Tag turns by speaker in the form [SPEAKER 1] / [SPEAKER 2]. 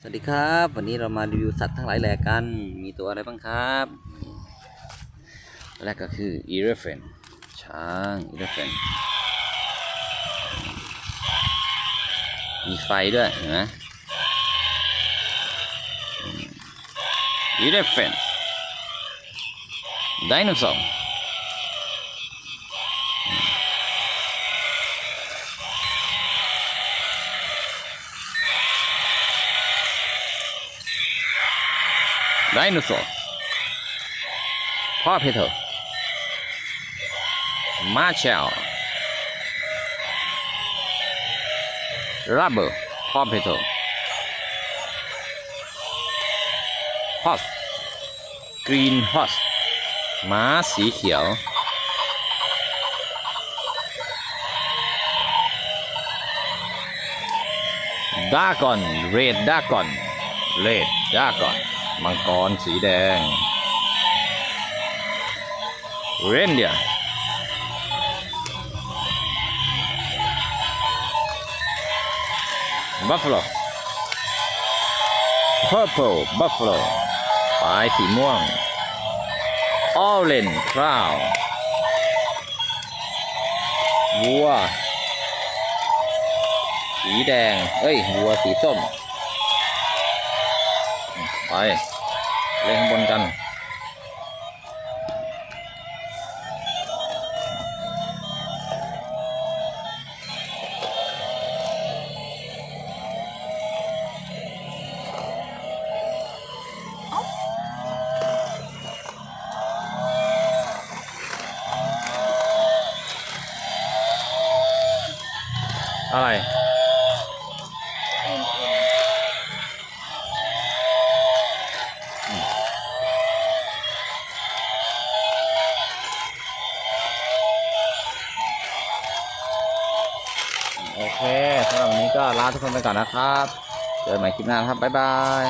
[SPEAKER 1] สวัสดีครับ วันนี้เรามารีวิวสัตว์ทั้งหลายแหล่กัน มีตัวอะไรบ้างครับแรกก็คือ elephant ช้าง elephant มีไฟด้วยเห็นไหม elephant dinosaur ไดโนเสาร์พ่อเพเทอร์มาเชลรับเบอร์พ่อเพเทอร์ฮอสกรีนฮอสม้าสีเขียวดากอนเรดดากอนเรดดากอน มังกรสีแดง เรนเดียบัฟฟ a ล purple buffalo ปลายสีม่วง orange crown วัว สีแดง เอ้ย วัวสีส้ม ไป เล่นข้างบนกันอะไร โอเคสำหรับวันนี้ก็ลาทุกคนไปก่อนนะครับ เจอกันใหม่คลิปหน้าครับ บ๊ายบาย